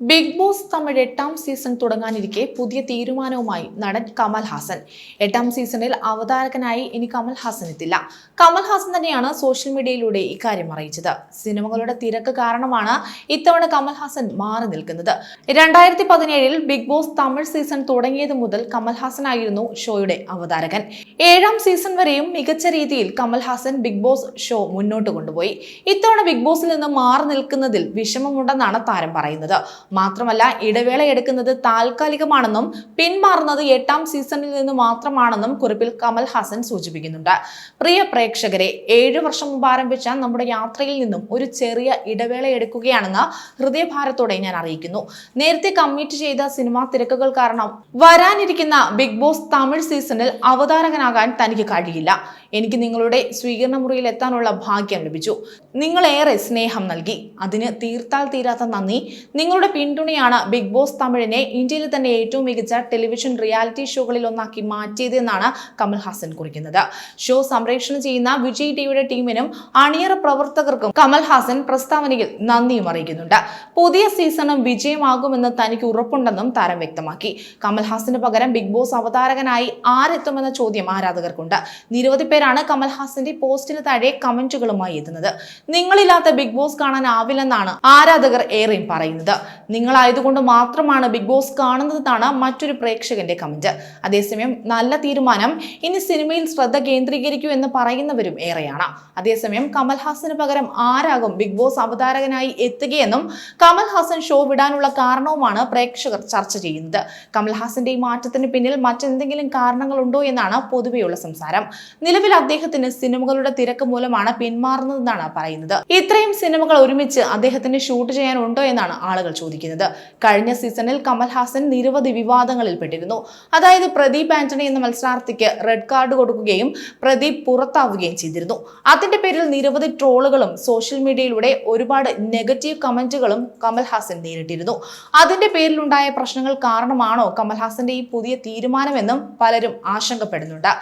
Big boss Tamil എട്ടാം season തുടങ്ങാനിരിക്കെ പുതിയ തീരുമാനവുമായി നടൻ കമൽ ഹാസൻ. എട്ടാം സീസണിൽ അവതാരകനായി ഇനി കമൽ ഹാസൻ എത്തില്ല. കമൽ ഹാസൻ തന്നെയാണ് സോഷ്യൽ മീഡിയയിലൂടെ ഇക്കാര്യം അറിയിച്ചത്. സിനിമകളുടെ തിരക്ക് കാരണമാണ് ഇത്തവണ കമൽ ഹാസൻ മാറി നിൽക്കുന്നത്. രണ്ടായിരത്തി പതിനേഴിൽ ബിഗ് ബോസ് തമിഴ് സീസൺ തുടങ്ങിയത് മുതൽ കമൽ ഹാസൻ ആയിരുന്നു ഷോയുടെ അവതാരകൻ. ഏഴാം സീസൺ വരെയും മികച്ച രീതിയിൽ Kamal Haasan Bigg Boss show മുന്നോട്ട് കൊണ്ടുപോയി. ഇത്തവണ ബിഗ് ബോസിൽ നിന്ന് മാറി നിൽക്കുന്നതിൽ വിഷമമുണ്ടെന്നാണ് താരം പറയുന്നത്. മാത്രമല്ല ഇടവേള എടുക്കുന്നത് താൽക്കാലികമാണെന്നും പിന്മാറുന്നത് എട്ടാം സീസണിൽ നിന്ന് മാത്രമാണെന്നും കുറിപ്പിൽ കമൽ ഹാസൻ സൂചിപ്പിക്കുന്നുണ്ട്. പ്രിയ പ്രേക്ഷകരെ ഏഴു വർഷം മുമ്പ് ആരംഭിച്ച നമ്മുടെ യാത്രയിൽ നിന്നും ഒരു ചെറിയ ഇടവേള എടുക്കുകയാണെന്ന് ഹൃദയഭാരത്തോടെ ഞാൻ അറിയിക്കുന്നു. നേരത്തെ കമ്മിറ്റ് ചെയ്ത സിനിമാ തിരക്കുകൾ കാരണം വരാനിരിക്കുന്ന ബിഗ് ബോസ് തമിഴ് സീസണിൽ അവതാരകനാകാൻ തനിക്ക് കഴിയില്ല. എനിക്ക് നിങ്ങളുടെ സ്വീകരണ മുറിയിൽ എത്താനുള്ള ഭാഗ്യം ലഭിച്ചു. നിങ്ങളേറെ സ്നേഹം നൽകി. അതിന് തീർത്താൽ തീരാത്ത നന്ദി. നിങ്ങളുടെ പിന്തുണയാണ് ബിഗ് ബോസ് തമിഴിനെ ഇന്ത്യയിലെ തന്നെ ഏറ്റവും മികച്ച ടെലിവിഷൻ റിയാലിറ്റി ഷോകളിൽ ഒന്നാക്കി മാറ്റിയതെന്നാണ് കമൽ ഹാസൻ കുറിക്കുന്നത്. ഷോ സംപ്രേഷണം ചെയ്യുന്ന വിജയ് ടിവിയുടെ ടീമിനും അണിയറ പ്രവർത്തകർക്കും കമൽ ഹാസൻ പ്രസ്താവനയിൽ നന്ദിയും അറിയിക്കുന്നുണ്ട്. പുതിയ സീസണും വിജയമാകുമെന്ന് തനിക്ക് ഉറപ്പുണ്ടെന്നും താരം വ്യക്തമാക്കി. കമൽ ഹാസന് പകരം ബിഗ് ബോസ് അവതാരകനായി ആരെത്തുമെന്ന ചോദ്യം ആരാധകർക്കുണ്ട്. നിരവധി പേരാണ് കമൽഹാസന്റെ പോസ്റ്റിന് താഴെ കമന്റുകളുമായി എത്തുന്നത്. നിങ്ങളില്ലാത്ത ബിഗ് ബോസ് കാണാനാവില്ലെന്നാണ് ആരാധകർ ഏറെയും പറയുന്നത്. നിങ്ങളായതുകൊണ്ട് മാത്രമാണ് ബിഗ് ബോസ് കാണുന്നതെന്നാണ് മറ്റൊരു പ്രേക്ഷകന്റെ കമന്റ്. അതേസമയം നല്ല തീരുമാനം. ഇനി സിനിമയിൽ ശ്രദ്ധ കേന്ദ്രീകരിക്കൂ എന്ന് പറയുന്നവരും ഏറെയാണ്. അതേസമയം കമൽഹാസന് പകരം ആരാകും ബിഗ് ബോസ് അവതാരകനായി എത്തുകയെന്നും കമൽഹാസൻ ഷോ വിടാനുള്ള കാരണവുമാണ് പ്രേക്ഷകർ ചർച്ച ചെയ്യുന്നത്. കമൽഹാസന്റെ ഈ മാറ്റത്തിന് പിന്നിൽ മറ്റെന്തെങ്കിലും കാരണങ്ങളുണ്ടോ എന്നാണ് പൊതുവെയുള്ള സംസാരം. നിലവിൽ അദ്ദേഹത്തിന് സിനിമകളുടെ തിരക്ക് മൂലമാണ് പിന്മാറുന്നതെന്നാണ് പറയുന്നത്. ഇത്രയും സിനിമകൾ ഒരുമിച്ച് അദ്ദേഹത്തിന് ഷൂട്ട് ചെയ്യാനുണ്ടോ എന്നാണ് ആളുകൾ ചോദിക്കുന്നത്. കഴിഞ്ഞ സീസണിൽ കമൽഹാസൻ നിരവധി വിവാദങ്ങളിൽ പെട്ടിരുന്നു. അതായത് പ്രദീപ് ആന്റണി എന്ന മത്സരാർത്ഥിക്ക് റെഡ് കാർഡ് കൊടുക്കുകയും പ്രദീപ് പുറത്താവുകയും ചെയ്തിരുന്നു. അതിന്റെ പേരിൽ നിരവധി ട്രോളുകളും സോഷ്യൽ മീഡിയയിലൂടെ ഒരുപാട് നെഗറ്റീവ് കമന്റുകളും കമൽഹാസൻ നേരിട്ടിരുന്നു. അതിന്റെ പേരിലുണ്ടായ പ്രശ്നങ്ങൾ കാരണമാണോ കമൽഹാസന്റെ ഈ പുതിയ തീരുമാനമെന്നും പലരും ആശങ്കപ്പെടുന്നുണ്ട്.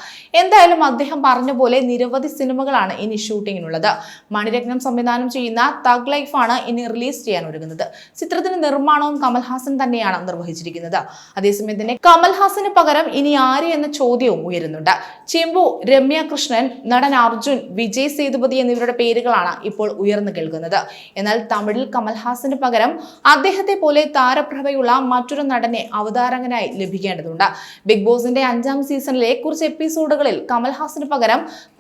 എന്തായാലും അദ്ദേഹം പറഞ്ഞ പോലെ നിരവധി സിനിമകളാണ് ഇനി ഷൂട്ടിങ്ങിനുള്ളത്. മണിരത്നം സംവിധാനം ചെയ്യുന്ന തഗ് ലൈഫാണ് ഇനി റിലീസ് ചെയ്യാൻ ഒരുങ്ങുന്നത്. ചിത്രത്തിന്റെ നിർമ്മാണവും കമൽഹാസൻ തന്നെയാണ് നിർവഹിച്ചിരിക്കുന്നത്. അതേസമയം തന്നെ കമൽഹാസന് പകരം ഇനി ആര് എന്ന ചോദ്യവും ഉയരുന്നുണ്ട്. ചെമ്പു രമ്യ കൃഷ്ണൻ നടൻ അർജുൻ വിജയ് സേതുപതി എന്നിവരുടെ പേരുകളാണ് ഇപ്പോൾ ഉയർന്നു കേൾക്കുന്നത്. എന്നാൽ തമിഴിൽ കമൽഹാസന് പകരം അദ്ദേഹത്തെ പോലെ താരപ്രഭയുള്ള മറ്റൊരു നടനെ അവതാരകനായി ലഭിക്കേണ്ടതുണ്ട്. ബിഗ് ബോസിന്റെ അഞ്ചാം സീസണിലെ കുറച്ച് എപ്പിസോഡുകളിൽ കമൽഹാസന് പകരം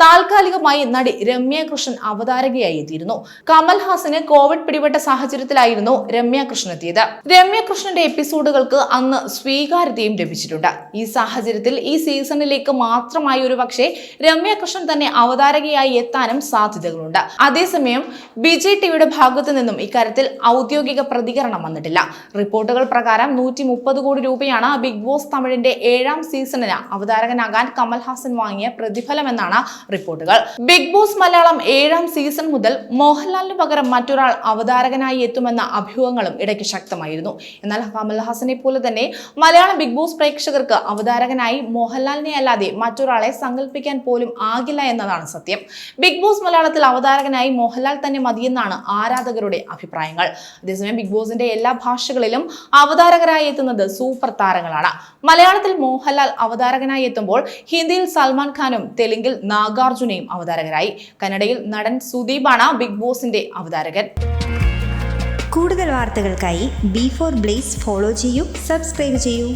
താൽക്കാലികമായി നടി രമ്യ കൃഷ്ണൻ അവതാരകയായി എത്തിയിരുന്നു കമൽഹാസന് കോവിഡ് പിടിപെട്ട സാഹചര്യത്തിലായിരുന്നു രമ്യ കൃഷ്ണൻ എത്തിയത്. രമ്യ കൃഷ്ണന്റെ എപ്പിസോഡുകൾക്ക് അന്ന് സ്വീകാര്യതയും ലഭിച്ചിട്ടുണ്ട്. ഈ സാഹചര്യത്തിൽ ഈ സീസണിലേക്ക് മാത്രമായി ഒരു പക്ഷേ രമ്യ കൃഷ്ണൻ തന്നെ അവതാരകയായി എത്താനും സാധ്യതകളുണ്ട്. അതേസമയം ബിജെ ടിവിയുടെ ഭാഗത്തു നിന്നും ഇക്കാര്യത്തിൽ ഔദ്യോഗിക പ്രതികരണം വന്നിട്ടില്ല. റിപ്പോർട്ടുകൾ പ്രകാരം നൂറ്റി മുപ്പത് കോടി രൂപയാണ് ബിഗ് ബോസ് തമിഴിന്റെ ഏഴാം സീസണിന് അവതാരകനാകാൻ കമൽഹാസൻ വാങ്ങിയ പ്രതിഫലമെന്നാണ് റിപ്പോർട്ടുകൾ. ബിഗ് ബോസ് മലയാളം ഏഴാം സീസൺ മുതൽ മോഹൻലാലിന് പകരം മറ്റൊരാൾ അവതാരകനായി എത്തുമെന്ന അഭ്യൂഹങ്ങളും ഇടയ്ക്ക് ശക്തമായിരുന്നു. എന്നാൽ കമൽഹാസനെ പോലെ തന്നെ മലയാളം ബിഗ് ബോസ് പ്രേക്ഷകർക്ക് അവതാരകനായി മോഹൻലാലിനെ അല്ലാതെ മറ്റൊരാളെ സങ്കല്പിക്കാൻ പോലും ആകില്ല എന്നതാണ് സത്യം. ബിഗ് ബോസ് മലയാളത്തിൽ അവതാരകനായി മോഹൻലാൽ തന്നെ മതിയെന്നാണ് ആരാധകരുടെ അഭിപ്രായങ്ങൾ. അതേസമയം ബിഗ് ബോസിന്റെ എല്ലാ ഭാഷകളിലും അവതാരകരായി എത്തുന്നത് സൂപ്പർ താരങ്ങളാണ്. മലയാളത്തിൽ മോഹൻലാൽ അവതാരകനായി എത്തുമ്പോൾ ഹിന്ദിയിൽ സൽമാൻ ഖാനും തെലുങ്കിൽ നാഗാർജുനയും അവതാരകരായി. കന്നഡയിൽ നടൻ സുദീപാണ് ബിഗ് ബോസിന്റെ അവതാരകൻ. കൂടുതൽ വാർത്തകൾക്കായി ബി ഫോർ ബ്ലേസ് ഫോളോ ചെയ്യൂ സബ്സ്ക്രൈബ് ചെയ്യൂ.